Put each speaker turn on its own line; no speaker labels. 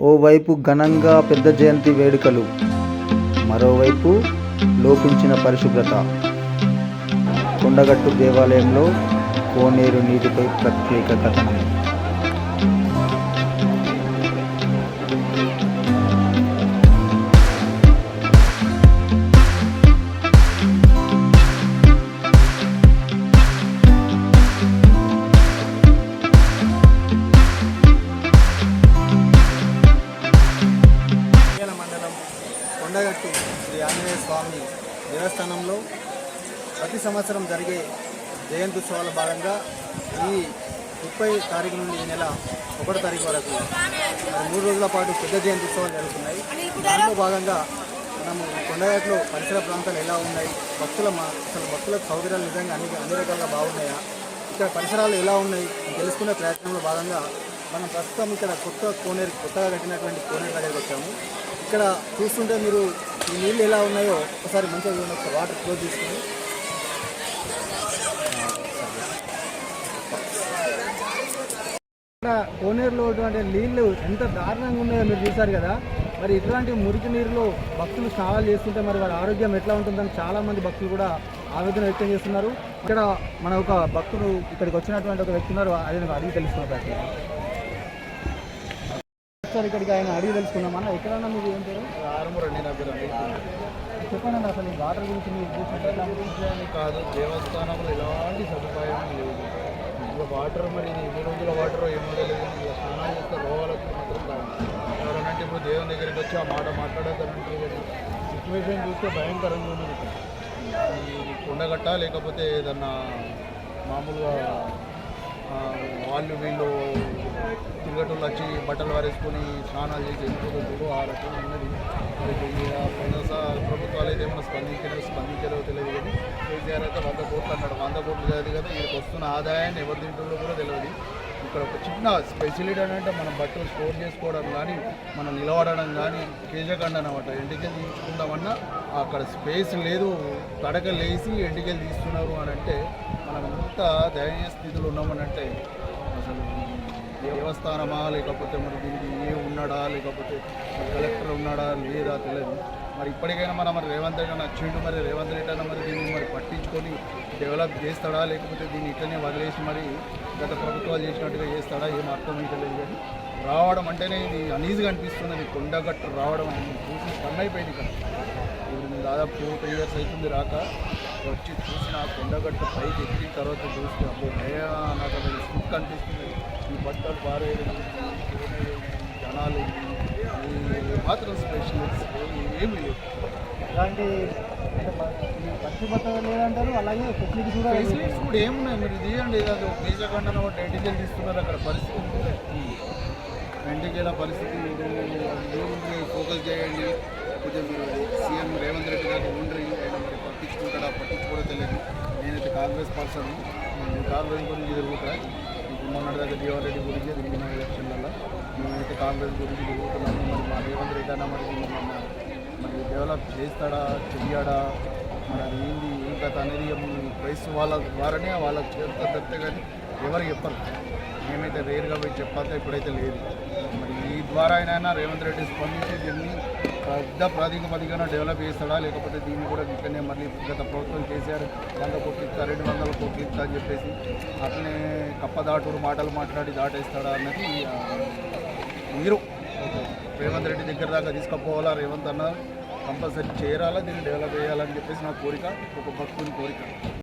ఓవైపు ఘనంగా పెద్ద జయంతి వేడుకలు మరోవైపు లోపించిన పరిశుభ్రత. కొండగట్టు దేవాలయంలో కోనేరు నీటిపై ప్రత్యేక కథనం
కొండగట్టు శ్రీ ఆంజనేయ స్వామి దేవస్థానంలో ప్రతి సంవత్సరం జరిగే జయంతి ఉత్సవాల భాగంగా ఈ ముప్పై తారీఖు నుండి ఈ నెల ఒకటో తారీఖు వరకు మరి మూడు రోజుల పాటు పెద్ద జయంతోత్సవాలు జరుగుతున్నాయి. దాంట్లో భాగంగా మనము కొండగట్లో పరిసర ప్రాంతాలు ఎలా ఉన్నాయి భక్తుల మా అసలు భక్తుల సౌకర్యాలు నిజంగా అన్ని అన్ని రకాలుగా బాగున్నాయా ఇక్కడ పరిసరాలు ఎలా ఉన్నాయి తెలుసుకునే ప్రయత్నంలో భాగంగా మనం ప్రస్తుతం ఇక్కడ కొత్త కోనేరు కొత్తగా కట్టినటువంటి కోనేరు దగ్గరికి వచ్చాము. ఇక్కడ చూస్తుంటే మీరు ఈ నీళ్ళు ఎలా ఉన్నాయో ఒకసారి మంచిగా చూడండి ఒకసారి వాటర్ క్లోజ్ తీసుకుని. ఇక్కడ కోనేరులో ఉన్నటువంటి నీళ్ళు ఎంత దారుణంగా ఉన్నాయో మీరు చూశారు కదా. మరి ఇట్లాంటి మురికి నీరులో భక్తులు స్నానాలు చేస్తుంటే మరి వారి ఆరోగ్యం ఎట్లా ఉంటుందని చాలా మంది భక్తులు కూడా ఆవేదన వ్యక్తం చేస్తున్నారు. ఇక్కడ మన ఒక భక్తుడు ఇక్కడికి వచ్చినటువంటి ఒక వ్యక్తి ఉన్నారు. ఆయన అడిగి తెలుసుకున్న ప్రయత్నం సార్ ఇక్కడికి ఆయన అడిగి తెలుసుకున్నాం అన్న ఎక్కడన్నా మీరు ఏం పేరు?
ఆరుమూరు అండి నా పేరు
చెప్పండి అన్న అసలు ఈ వాటర్ గురించి మీరు చూసినట్టు ఎట్లా
కాదు దేవస్థానంలో ఎలాంటి సదుపాయం లేదు. ఇప్పుడు వాటర్ మరి ఎన్ని రోజుల వాటర్ ఏమో తెలియదు. కానీ స్నానాలు చేస్తే రోగాలకు మాత్రం కాదు. ఇప్పుడు దేవుని దగ్గరికి వచ్చి ఆ మాట మాట్లాడతారంటే సిచ్యువేషన్ చూస్తే భయంకరంగా ఉంది. కొండగట్ట లేకపోతే ఏదన్నా మామూలుగా వాళ్ళు వీళ్ళు తిరగటోళ్ళు వచ్చి బట్టలు వారేసుకొని స్నానాలు చేసి వెళ్ళిపోతుంటారు ఆ రకంగా ఉన్నది. ప్రభుత్వాలు అయితే ఏమైనా స్పందించలేదు స్పందించారో తెలియదు కానీ కేసీఆర్ అయితే వంద కోట్లు అన్నాడు. వంద కోట్లు కాదు కదా వీళ్ళకి వస్తున్న ఆదాయాన్ని ఎవరు తింటుందో కూడా తెలియదు. ఇక్కడ ఒక చిన్న స్పెషలిటీ అని అంటే మనం బట్టలు స్టోర్ చేసుకోవడం కానీ మనం నిలబడడం కానీ కేజకండ అనమాట ఎంటికలు తీయించుకుందామన్నా అక్కడ స్పేస్ లేదు. తడక లేసి ఎంటికలు తీస్తున్నారు అని అంటే మనం ఎంత దయనీయ స్థితిలో ఉన్నామనంటే అసలు దేవస్థానమా లేకపోతే మన దీనికి ఏ ఉన్నాడా లేకపోతే కలెక్టర్ ఉన్నాడా లేదా తెలియదు. మరి ఇప్పటికైనా మన మరి రేవంత్ రెడ్డి నచ్చిండు మరి రేవంత్ రెడ్డి అన్న మరి దీన్ని మరి పట్టించుకొని డెవలప్ చేస్తాడా? లేకపోతే దీన్ని ఇట్లనే వదిలేసి మరి గత ప్రభుత్వాలు చేసినట్టుగా చేస్తాడా? ఏం అర్థం ఇవ్వలేదు కానీ రావడం అంటేనే ఇది అనీజీగా అనిపిస్తున్నది కొండగట్టు రావడం అనేది చూసి పని అయిపోయింది ఇక్కడ. ఇప్పుడు దాదాపు టూ త్రీ ఇయర్స్ అవుతుంది రాక. వచ్చి చూసిన కొండగట్టు పైకి ఎక్కిన తర్వాత చూస్తే అబ్బో భయా నాకు అది స్టిక్ కనిపిస్తుంది ఈ బట్టలు పారేయడం జనాలు మాత్రం స్పెషలిస్ట్ ఏమీ లేదు
పరిశుభ్రత లేదంటారు అలాగే ఫెసిలిటీస్ కూడా
ఫెసిలిటీస్ కూడా ఏమున్నాయి? మీరు తీయండి అది బీజకండన ఒకటి ఎంటికలు తీస్తున్నారు అక్కడ పరిస్థితి ఎంటికల పరిస్థితి ఫోకస్ చేయండి. కొంచెం మీరు సీఎం రేవంత్ రెడ్డి గారు ఉండ్రి. ఆయన మరి పట్టించుకుంటాడా పట్టించుకోవడం తెలియదు. నేనైతే కాంగ్రెస్ పర్సన్. కాంగ్రెస్ గురించి తిరుగుతా ఇప్పుడు మొన్నటి దగ్గర రెడ్డి గురించి కాంగ్రెస్ గురించి తిరుగుతున్నాము మరి మా రేవంత్ రెడ్డి అన్న మరి మరి డెవలప్ చేస్తాడా చెయ్యాడా? మరి అది ఏంది ఏం కథ అనేది ఇక ప్రైస్ వాళ్ళ ద్వారానే వాళ్ళకి చేరుతా తప్పితే కానీ ఎవరు చెప్పరు. మేమైతే రేరుగా పోయి చెప్పాలి ఇప్పుడైతే లేదు. మరి ఈ ద్వారా అయినా రేవంత్ రెడ్డి స్పందించి దీన్ని పెద్ద ప్రాతిపదికన డెవలప్ చేస్తాడా లేకపోతే దీన్ని కూడా ఇక్కడనే మళ్ళీ గత ప్రభుత్వం చేశారు వంద కోట్లు ఇస్తా రెండు వందల కోట్లు ఇస్తా అని చెప్పేసి అట్లనే కప్పదాటుడు మాటలు మాట్లాడి దాటేస్తాడా అన్నది మీరు రేవంత్ రెడ్డి దగ్గర దాకా తీసుకుపోవాలా? రేవంత్ అన్న కంపల్సరీ చేరాలా? దీన్ని డెవలప్ చేయాలని చెప్పేసి నా కోరిక ఒక భక్తుని కోరిక.